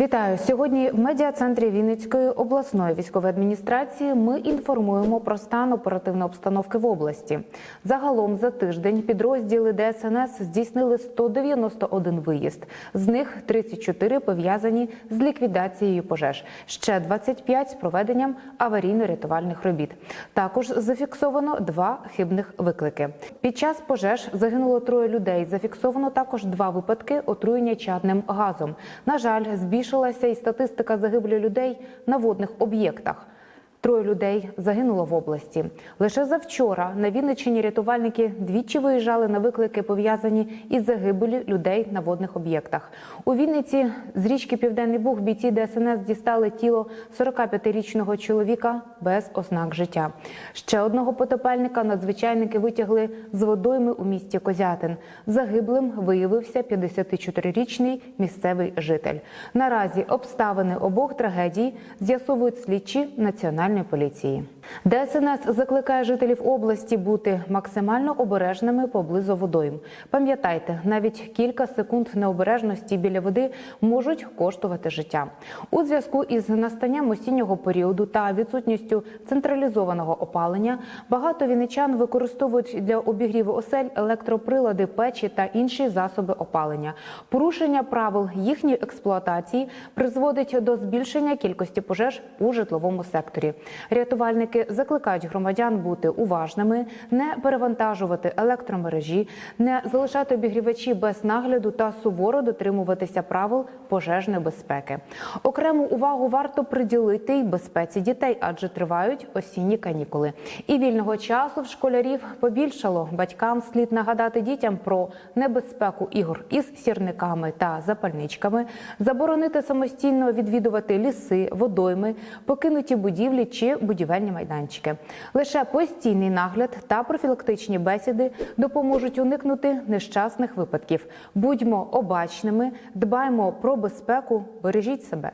Вітаю сьогодні. В медіа-центрі Вінницької обласної військової адміністрації ми інформуємо про стан оперативної обстановки в області. Загалом за тиждень підрозділи ДСНС здійснили 191 виїзд. З них 34 пов'язані з ліквідацією пожеж, ще 25 з проведенням аварійно-рятувальних робіт. Також зафіксовано два хибних виклики. Під час пожеж загинуло троє людей. Зафіксовано також два випадки отруєння чадним газом. На жаль, збільшилася і статистика загиблі людей на водних об'єктах. Троє людей загинуло в області. Лише завчора на Вінниччині рятувальники двічі виїжджали на виклики, пов'язані із загибелі людей на водних об'єктах. У Вінниці з річки Південний Буг бійці ДСНС дістали тіло 45-річного чоловіка без ознак життя. Ще одного потопельника надзвичайники витягли з водойми у місті Козятин. Загиблим виявився 54-річний місцевий житель. Наразі обставини обох трагедій з'ясовують слідчі національної поліції. ДСНС закликає жителів області бути максимально обережними поблизу водойм. Пам'ятайте, навіть кілька секунд необережності біля води можуть коштувати життя. У зв'язку із настанням осіннього періоду та відсутністю централізованого опалення багато вінничан використовують для обігріву осель електроприлади, печі та інші засоби опалення. Порушення правил їхньої експлуатації призводить до збільшення кількості пожеж у житловому секторі. Рятувальники закликають громадян бути уважними, не перевантажувати електромережі, не залишати обігрівачі без нагляду та суворо дотримуватися правил пожежної безпеки. Окрему увагу варто приділити й безпеці дітей, адже тривають осінні канікули. І вільного часу в школярів побільшало. Батькам слід нагадати дітям про небезпеку ігор із сірниками та запальничками, заборонити самостійно відвідувати ліси, водойми, покинуті будівлі чи будівельні майданчики. Лише постійний нагляд та профілактичні бесіди допоможуть уникнути нещасних випадків. Будьмо обачними, дбаймо про безпеку, бережіть себе.